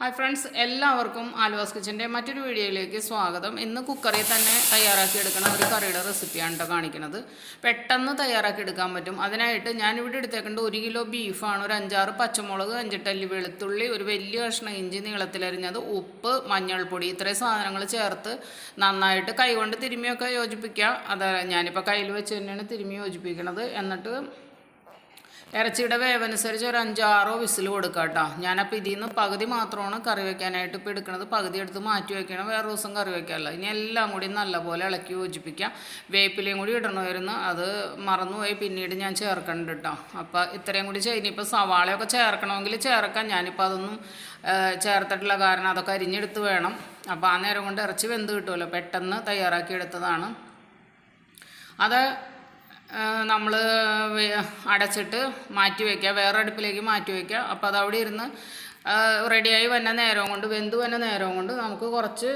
Hi friends എല്ലാവർക്കും ആലുവാസ് കിച്ചന്റെ മറ്റൊരു വീഡിയോയിലേക്ക് സ്വാഗതം. ഇന്ന് കുക്കറിൽ തന്നെ തയ്യാറാക്കി എടുക്കുന്ന ഒരു കറിയുടെ റെസിപ്പിയാണ് കേട്ടോ കാണിക്കുന്നത്. പെട്ടെന്ന് തയ്യാറാക്കി എടുക്കാൻ പറ്റും. അതിനായിട്ട് ഞാനിവിടെ എടുത്തേക്കേണ്ട ഒരു കിലോ ബീഫാണ് ഒരു അഞ്ചാറ് പച്ചമുളക് അഞ്ചിട്ടല്ലി വെളുത്തുള്ളി ഒരു വലിയ കഷ്ണം ഇഞ്ചി നീളത്തിലരിഞ്ഞത് ഉപ്പ് മഞ്ഞൾപ്പൊടി ഇത്രയും സാധനങ്ങൾ ചേർത്ത് നന്നായിട്ട് കൈകൊണ്ട് തിരുമ്മിയൊക്കെ യോജിപ്പിക്കുക അത് ഞാനിപ്പോൾ കയ്യിൽ വെച്ച് തന്നെയാണ് തിരുമ്മി യോജിപ്പിക്കുന്നത് എന്നിട്ട് ഇറച്ചിയുടെ വേവനുസരിച്ച് ഒരു അഞ്ചാറോ വിസിൽ കൊടുക്കുക കേട്ടോ ഞാനപ്പോൾ ഇതിൽ നിന്ന് പകുതി മാത്രമാണ് കറി വെക്കാനായിട്ട് ഇപ്പോൾ എടുക്കുന്നത് പകുതി എടുത്ത് മാറ്റി വെക്കണം. വേറെ ദിവസം കറി വെക്കാമല്ലോ ഇനി എല്ലാം കൂടി നല്ലപോലെ ഇളക്കി യോജിപ്പിക്കാം. വേപ്പിലയും കൂടി ഇടണമായിരുന്നു. അത് മറന്നുപോയി. പിന്നീട് ഞാൻ ചേർക്കണ്ട കേട്ടോ അപ്പോൾ ഇത്രയും കൂടി ഇനിയിപ്പോൾ സവാളയൊക്കെ ചേർക്കണമെങ്കിൽ ചേർക്കാം. ഞാനിപ്പോൾ അതൊന്നും ചേർത്തിട്ടില്ല. കാരണം അതൊക്കെ അരിഞ്ഞെടുത്ത് വേണം. അപ്പോൾ ആ നേരം കൊണ്ട് ഇറച്ചി വെന്ത് കിട്ടുമല്ലോ. പെട്ടെന്ന് തയ്യാറാക്കി എടുത്തതാണ്. അത് നമ്മൾ അടച്ചിട്ട് മാറ്റി വയ്ക്കുക വേറെ അടുപ്പിലേക്ക് മാറ്റി വയ്ക്കുക അപ്പോൾ അത് അവിടെ ഇരുന്ന് റെഡിയായി വന്ന നേരം കൊണ്ട് വെന്ത് വന്ന നേരം കൊണ്ട് നമുക്ക് കുറച്ച്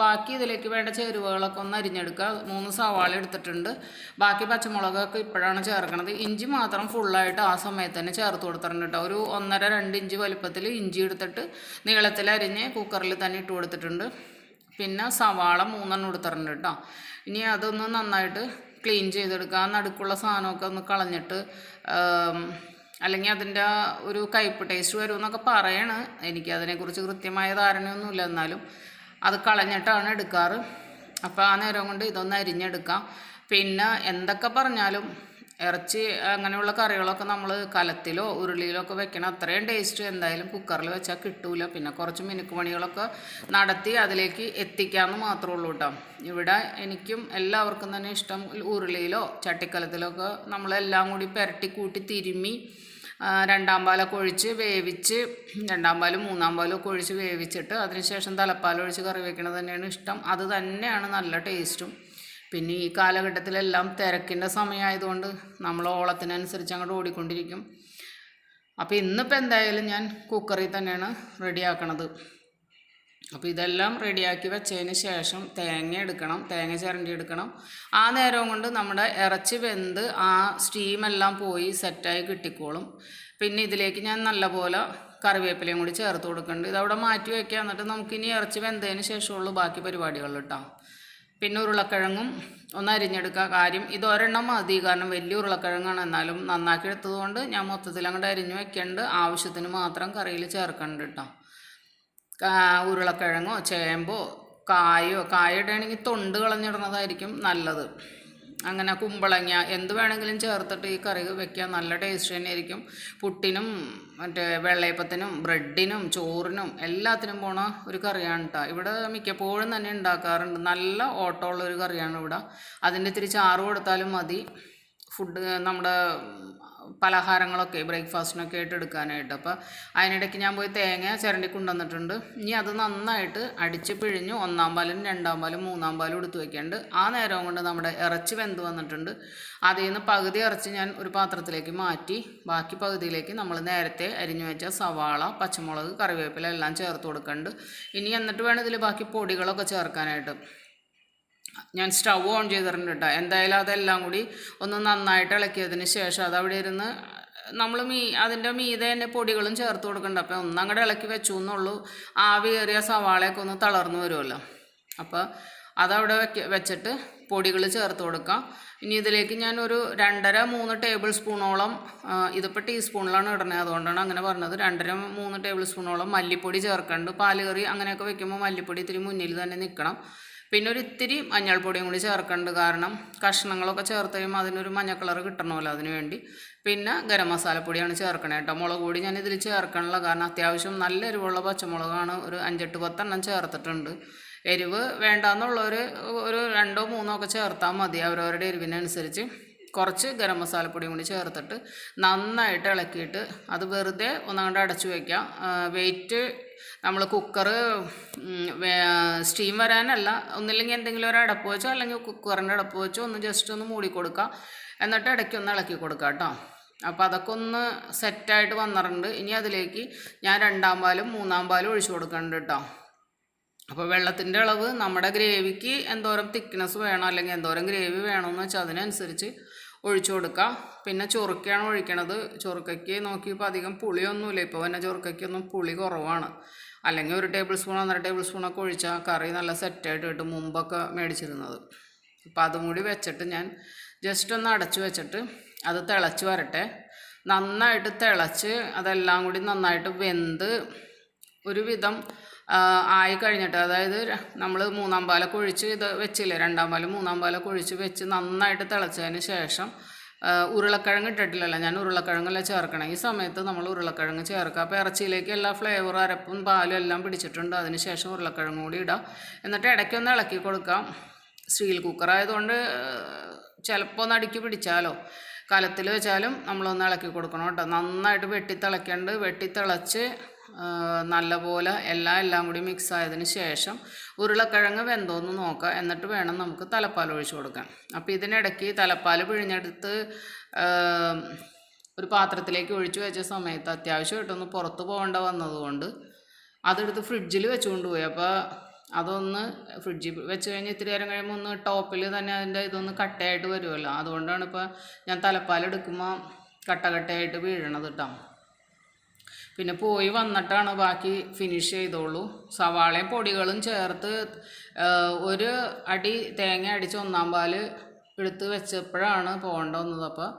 ബാക്കി ഇതിലേക്ക് വേണ്ട ചേരുവകളൊക്കെ ഒന്ന് അരിഞ്ഞെടുക്കുക. മൂന്ന് സവാള എടുത്തിട്ടുണ്ട്. ബാക്കി പച്ചമുളകൊക്കെ ഇപ്പോഴാണ് ചേർക്കണത്. ഇഞ്ചി മാത്രം ഫുള്ളായിട്ട് ആ സമയത്ത് തന്നെ ചേർത്ത് കൊടുത്തിട്ടുണ്ട് കേട്ടോ ഒരു ഒന്നര രണ്ട് ഇഞ്ച് വലുപ്പത്തിൽ ഇഞ്ചി എടുത്തിട്ട് നീളത്തിൽ അരിഞ്ഞ് കുക്കറിൽ തന്നെ ഇട്ട് കൊടുത്തിട്ടുണ്ട്. പിന്നെ സവാള മൂന്നെണ്ണം എടുത്തിട്ടുണ്ട് കേട്ടോ ഇനി അതൊന്ന് നന്നായിട്ട് ക്ലീൻ ചെയ്തെടുക്കുക. നടുക്കുള്ള സാധനമൊക്കെ ഒന്ന് കളഞ്ഞിട്ട് അല്ലെങ്കിൽ അതിന്റെ ഒരു കയ്പ്പ് ടേസ്റ്റ് വരുമെന്നൊക്കെ പറയണ്. എനിക്ക് അതിനെക്കുറിച്ച് കൃത്യമായ ധാരണയൊന്നുമില്ല എന്നാലും. അത് കളഞ്ഞിട്ടാണ് എടുക്കാറ്. അപ്പോൾ ആ നേരം കൊണ്ട് ഇതൊന്ന് അരിഞ്ഞെടുക്കാം. പിന്നെ എന്തൊക്കെ പറഞ്ഞാലും ഇറച്ചി അങ്ങനെയുള്ള കറികളൊക്കെ നമ്മൾ കലത്തിലോ ഉരുളിയിലോ ഒക്കെ വെക്കണം അത്രയും ടേസ്റ്റ് എന്തായാലും കുക്കറിൽ വെച്ചാൽ കിട്ടൂല. പിന്നെ കുറച്ച് മിനുക്ക് പണികളൊക്കെ നടത്തി അതിലേക്ക് എത്തിക്കാമെന്ന് മാത്രമേ ഉള്ളൂ കേട്ടോ ഇവിടെ എനിക്കും എല്ലാവർക്കും തന്നെ ഇഷ്ടം ഉരുളിയിലോ ചട്ടിക്കലത്തിലോ ഒക്കെ നമ്മളെല്ലാം കൂടി പുരട്ടി കൂട്ടി തിരുമ്മി രണ്ടാം പാലൊക്കെ ഒഴിച്ച് വേവിച്ച് രണ്ടാം പാലും മൂന്നാം പാലും ഒക്കെ ഒഴിച്ച് വേവിച്ചിട്ട് അതിനുശേഷം തലപ്പാലൊഴിച്ച് കറി വെക്കണത് തന്നെയാണ് ഇഷ്ടം. അത് തന്നെയാണ് നല്ല ടേസ്റ്റും പിന്നെ ഈ കാലഘട്ടത്തിലെല്ലാം തിരക്കിന്റെ സമയമായതുകൊണ്ട് നമ്മൾ ഓളത്തിനനുസരിച്ച് അങ്ങോട്ട് ഓടിക്കൊണ്ടിരിക്കും. അപ്പോൾ ഇന്നിപ്പോൾ എന്തായാലും ഞാൻ കുക്കറിൽ തന്നെയാണ് റെഡിയാക്കണത്. അപ്പോൾ ഇതെല്ലാം റെഡിയാക്കി വെച്ചതിന് ശേഷം തേങ്ങ എടുക്കണം തേങ്ങ ചിരണ്ടി എടുക്കണം. ആ നേരം കൊണ്ട് നമ്മുടെ ഇറച്ചി വെന്ത് ആ സ്റ്റീമെല്ലാം പോയി സെറ്റായി കിട്ടിക്കോളും. പിന്നെ ഇതിലേക്ക് ഞാൻ നല്ലപോലെ കറിവേപ്പിലയും കൂടി ചേർത്ത് കൊടുക്കുന്നുണ്ട്. ഇതവിടെ മാറ്റി വയ്ക്കുക എന്നിട്ട് നമുക്കിനി ഇറച്ചി വെന്തതിന് ശേഷമുള്ളൂ ബാക്കി പരിപാടികൾ കേട്ടോ. പിന്നെ ഉരുളക്കിഴങ്ങും ഒന്ന് അരിഞ്ഞെടുക്കുക കാര്യം ഇത് ഒരെണ്ണം മതി. കാരണം വലിയ ഉരുളക്കിഴങ്ങാണ്. എന്നാലും നന്നാക്കി എടുത്തതുകൊണ്ട് ഞാൻ മൊത്തത്തിൽ അങ്ങോട്ട് അരിഞ്ഞു വെക്കേണ്ട. ആവശ്യത്തിന് മാത്രം കറിയിൽ ചേർക്കണ്ട കേട്ടോ ഉരുളക്കിഴങ്ങോ ചേമ്പോ കായോ കായ ഇടുകയാണെങ്കിൽ തൊണ്ട് കളഞ്ഞിടുന്നതായിരിക്കും നല്ലത്. അങ്ങനെ കുമ്പളങ്ങ എന്ത് വേണമെങ്കിലും ചേർത്തിട്ട് ഈ കറി വെക്കാൻ നല്ല ടേസ്റ്റ് തന്നെയായിരിക്കും പുട്ടിനും മറ്റേ വെള്ളയപ്പത്തിനും ബ്രെഡിനും ചോറിനും എല്ലാത്തിനും പോണ ഒരു കറിയാണ് കേട്ടോ ഇവിടെ മിക്കപ്പോഴും തന്നെ ഉണ്ടാക്കാറുണ്ട്. നല്ല ഓട്ടമുള്ള ഒരു കറിയാണ് ഇവിടെ. അതിന്റെ ഇത്തിരി ചാറ് കൊടുത്താലും മതി. ഫുഡ് നമ്മുടെ പലഹാരങ്ങളൊക്കെ ബ്രേക്ക്ഫാസ്റ്റിനൊക്കെ ആയിട്ട് എടുക്കാനായിട്ട് അപ്പോൾ അതിനിടയ്ക്ക് ഞാൻ പോയി തേങ്ങ ചിരണ്ടി കൊണ്ടുവന്നിട്ടുണ്ട് ഇനി അത് നന്നായിട്ട് അടിച്ച് പിഴിഞ്ഞ് ഒന്നാം പാലും രണ്ടാം പാലും മൂന്നാം പാലും എടുത്ത് വയ്ക്കേണ്ട ആ നേരം കൊണ്ട് നമ്മുടെ ഇറച്ചി വെന്ത് വന്നിട്ടുണ്ട്. അതിൽ നിന്ന് പകുതി ഇറച്ചി ഞാൻ ഒരു പാത്രത്തിലേക്ക് മാറ്റി ബാക്കി പകുതിയിലേക്ക് നമ്മൾ നേരത്തെ അരിഞ്ഞു വെച്ച സവാള പച്ചമുളക് കറിവേപ്പില എല്ലാം ചേർത്ത് കൊടുക്കുന്നുണ്ട് ഇനി എന്നിട്ട് വേണം ഇതിൽ ബാക്കി പൊടികളൊക്കെ ചേർക്കാനായിട്ട്. ഞാൻ സ്റ്റൗ ഓൺ ചെയ്തിട്ടുണ്ട് കേട്ടോ. എന്തായാലും അതെല്ലാം കൂടി ഒന്ന് നന്നായിട്ട് ഇളക്കിയതിന് ശേഷം അത് അവിടെ ഇരുന്ന് നമ്മൾ മീ അതിന്റെ മീതെ തന്നെ പൊടികളും ചേർത്ത് കൊടുക്കണ്ട. അപ്പോൾ ഒന്നങ്ങടെ ഇളക്കി വെച്ചു എന്നുള്ളൂ ആവി കയറിയ സവാളയൊക്കെ ഒന്ന് തളർന്നു വരുമല്ലോ. അപ്പോൾ അതവിടെ വെക്ക വെച്ചിട്ട് പൊടികൾ ചേർത്ത് കൊടുക്കാം. ഇനി ഇതിലേക്ക് ഞാൻ ഒരു രണ്ടര മൂന്ന് ടേബിൾ സ്പൂണോളം ഇതിപ്പോൾ ടീസ്പൂണിലാണ് ഇടണേ. അതുകൊണ്ടാണ് അങ്ങനെ പറഞ്ഞത്. രണ്ടര മൂന്ന് ടേബിൾ സ്പൂണോളം മല്ലിപ്പൊടി ചേർക്കുന്നുണ്ട് പാൽ കറി അങ്ങനെയൊക്കെ വെക്കുമ്പോൾ മല്ലിപ്പൊടി ഇത്തിരി മുന്നിൽ തന്നെ നിൽക്കണം പിന്നെ ഒരു ഇത്തിരി മഞ്ഞൾപ്പൊടിയും കൂടി ചേർക്കേണ്ടത് കാരണം കഷ്ണങ്ങളൊക്കെ ചേർത്ത് കഴിയുമ്പോൾ അതിനൊരു മഞ്ഞ കളർ കിട്ടണമല്ലോ അതിന് വേണ്ടി. പിന്നെ ഗരം മസാലപ്പൊടിയാണ് ചേർക്കണേ കേട്ടോ മുളക് പൊടി ഞാൻ ഇതിൽ ചേർക്കണില്ല. കാരണം അത്യാവശ്യം നല്ല എരിവുള്ള പച്ചമുളകാണ്. ഒരു അഞ്ചെട്ട് പത്തെണ്ണം ചേർത്തിട്ടുണ്ട്. എരിവ് വേണ്ടാന്നുള്ളവർ ഒരു രണ്ടോ മൂന്നോ ഒക്കെ ചേർത്താൽ മതി. അവരവരുടെ എരിവിനനുസരിച്ച് കുറച്ച് ഗരം മസാലപ്പൊടിയും കൂടി ചേർത്തിട്ട് നന്നായിട്ട് ഇളക്കിയിട്ട് അത് വെറുതെ ഒന്നങ്ങോട്ട് അടച്ചു വയ്ക്കാം വെയിറ്റ് നമ്മൾ കുക്കർ സ്റ്റീം വരാനല്ല. ഒന്നില്ലെങ്കിൽ എന്തെങ്കിലും ഒരു അടപ്പ് വെച്ചോ അല്ലെങ്കിൽ കുക്കറിന്റെ അടപ്പ് വെച്ചോ ഒന്ന് ജസ്റ്റ് ഒന്ന് മൂടി കൊടുക്കുക എന്നിട്ട് ഇടയ്ക്ക് ഒന്ന് ഇളക്കി കൊടുക്കുക കേട്ടോ അപ്പോൾ അതൊക്കെ ഒന്ന് സെറ്റായിട്ട് വന്നിട്ടുണ്ട്. ഇനി അതിലേക്ക് ഞാൻ രണ്ടാം പാലും മൂന്നാം പാലും ഒഴിച്ചു കൊടുക്കുന്നുണ്ട് കേട്ടോ അപ്പോൾ വെള്ളത്തിന്റെ അളവ് നമ്മുടെ ഗ്രേവിക്ക് എന്തോരം തിക്നെസ് വേണം അല്ലെങ്കിൽ എന്തോരം ഗ്രേവി വേണമെന്ന് വെച്ചാൽ അതിനനുസരിച്ച് ഒഴിച്ചു കൊടുക്കുക പിന്നെ ചൊറുക്കയാണ് ഒഴിക്കണത്. ചൊറുക്കയ്ക്ക് നോക്കിയപ്പോൾ അധികം പുളിയൊന്നുമില്ല. ഇപ്പോൾ പിന്നെ ചൊറുക്കയ്ക്കൊന്നും പുളി കുറവാണ്. അല്ലെങ്കിൽ ഒരു ടേബിൾ സ്പൂൺ ഒന്നര ടേബിൾ സ്പൂണൊക്കെ ഒഴിച്ചാൽ കറി നല്ല സെറ്റായിട്ട് കിട്ടും. മുമ്പൊക്കെ മേടിച്ചിരുന്നത്. അപ്പോൾ അതും കൂടി വെച്ചിട്ട് ഞാൻ ജസ്റ്റ് ഒന്ന് അടച്ചു വെച്ചിട്ട് അത് തിളച്ച് വരട്ടെ. നന്നായിട്ട് തിളച്ച് അതെല്ലാം കൂടി നന്നായിട്ട് വെന്ത് ഒരുവിധം ആയി കഴിഞ്ഞിട്ട് അതായത് നമ്മൾ മൂന്നാം പാലൊക്കെ ഒഴിച്ച് ഇത് വെച്ചില്ലേ രണ്ടാം പാലും മൂന്നാം പാലൊക്കെ ഒഴിച്ച് വെച്ച് നന്നായിട്ട് തിളച്ചതിന് ശേഷം ഉരുളക്കിഴങ്ങ് ഇട്ടിട്ടില്ലല്ലോ ഞാൻ ഉരുളക്കിഴങ്ങല്ല ചേർക്കണം. ഈ സമയത്ത് നമ്മൾ ഉരുളക്കിഴങ്ങ് ചേർക്കുക. അപ്പോൾ ഇറച്ചിയിലേക്ക് എല്ലാ ഫ്ലേവറും അരപ്പും പാലും എല്ലാം പിടിച്ചിട്ടുണ്ട്. അതിന് ശേഷം ഉരുളക്കിഴങ്ങ് കൂടി ഇടാം. എന്നിട്ട് ഇടയ്ക്കൊന്ന് ഇളക്കി കൊടുക്കാം. സ്റ്റീൽ കുക്കർ ആയതുകൊണ്ട് ചിലപ്പോൾ ഒന്ന് അടുക്കി പിടിച്ചാലോ. കലത്തിൽ വെച്ചാലും നമ്മളൊന്ന് ഇളക്കി കൊടുക്കണം കേട്ടോ. നന്നായിട്ട് വെട്ടി തിളയ്ക്കേണ്ട വെട്ടി തിളച്ച് നല്ലപോലെ എല്ലാം എല്ലാം കൂടി മിക്സ് ആയതിന് ശേഷം ഉരുളക്കിഴങ്ങ് വെന്തോന്ന് നോക്കുക എന്നിട്ട് വേണം നമുക്ക് തലപ്പാൽ ഒഴിച്ചു കൊടുക്കാൻ. അപ്പോൾ ഇതിനിടയ്ക്ക് തലപ്പാൽ പിഴിഞ്ഞെടുത്ത് ഒരു പാത്രത്തിലേക്ക് ഒഴിച്ചു വെച്ച സമയത്ത് അത്യാവശ്യമായിട്ടൊന്ന് പുറത്ത് പോകേണ്ട വന്നതുകൊണ്ട് അതെടുത്ത് ഫ്രിഡ്ജിൽ വെച്ചുകൊണ്ട് പോയി അപ്പോൾ അതൊന്ന് ഫ്രിഡ്ജിൽ വെച്ച് കഴിഞ്ഞ് ഇത്തിരി നേരം കഴിയുമ്പോൾ ഒന്ന് ടോപ്പിൽ തന്നെ അതിന്റെ ഇതൊന്ന് കട്ടയായിട്ട് വരുമല്ലോ അതുകൊണ്ടാണ് ഇപ്പോൾ ഞാൻ തലപ്പാൽ എടുക്കുമ്പോൾ കട്ട കട്ടയായിട്ട് വീഴണത് കേട്ടോ പിന്നെ പോയി വന്നിട്ടാണ് ബാക്കി ഫിനിഷ് ചെയ്തോളൂ. സവാളയും പൊടികളും ചേർത്ത് ഒരു അടി തേങ്ങ അടിച്ച് ഒന്നാം പാൽ എടുത്ത് വെച്ചപ്പോഴാണ് പോകേണ്ട വന്നത്. അപ്പോൾ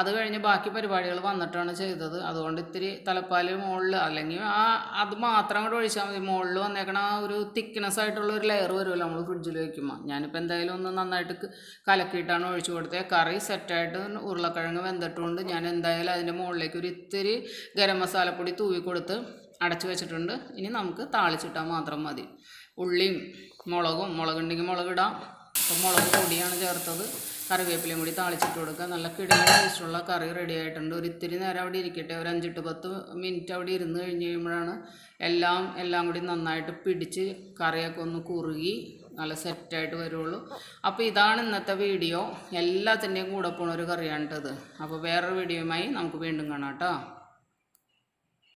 അത് കഴിഞ്ഞ് ബാക്കി പരിപാടികൾ വന്നിട്ടാണ് ചെയ്തത്. അതുകൊണ്ട് ഇത്തിരി തലപ്പാൽ മുകളിൽ അല്ലെങ്കിൽ ആ അത് മാത്രം കൂടെ ഒഴിച്ചാൽ മതി. മുകളിൽ വന്നേക്കണ ആ ഒരു തിക്നെസ് ആയിട്ടുള്ള ഒരു ലെയർ വരുമല്ലോ നമ്മൾ ഫ്രിഡ്ജിൽ വയ്ക്കുമ്പോൾ ഞാനിപ്പോൾ എന്തായാലും ഒന്ന് നന്നായിട്ട് കലക്കിയിട്ടാണ് ഒഴിച്ചു കൊടുത്തത് കറി സെറ്റായിട്ട് ഉരുളക്കിഴങ്ങ് വെന്തിട്ടുണ്ട്. ഞാൻ എന്തായാലും അതിന്റെ മുകളിലേക്ക് ഒരു ഇത്തിരി ഗരം മസാലപ്പൊടി തൂവി കൊടുത്ത് അടച്ചു വെച്ചിട്ടുണ്ട്. ഇനി നമുക്ക് താളിച്ചിട്ടാൽ മാത്രം മതി. ഉള്ളിയും മുളകും മുളകുണ്ടെങ്കിൽ മുളകിടാം. അപ്പം മുളക് പൊടിയാണ് ചേർത്തത്. കറിവേപ്പിലയും കൂടി താളിച്ചിട്ട് കൊടുക്കുക. നല്ല കിടന്ന ടേസ്റ്റുള്ള കറി റെഡി ആയിട്ടുണ്ട്. ഒരു ഇത്തിരി നേരം അവിടെ ഇരിക്കട്ടെ. ഒരു അഞ്ചെട്ട് പത്ത് മിനിറ്റ് അവിടെ ഇരുന്ന് കഴിഞ്ഞ് കഴിയുമ്പോഴാണ് എല്ലാം എല്ലാം കൂടി നന്നായിട്ട് പിടിച്ച് കറിയൊക്കെ ഒന്ന് കുറുകി നല്ല സെറ്റായിട്ട് വരുള്ളൂ അപ്പോൾ ഇതാണ് ഇന്നത്തെ വീഡിയോ എല്ലാത്തിന്റെയും കൂടെ പോണ ഒരു കറിയാണ് കേട്ടത്. അപ്പോൾ വേറൊരു വീഡിയോയുമായി നമുക്ക് വീണ്ടും കാണാം കേട്ടോ.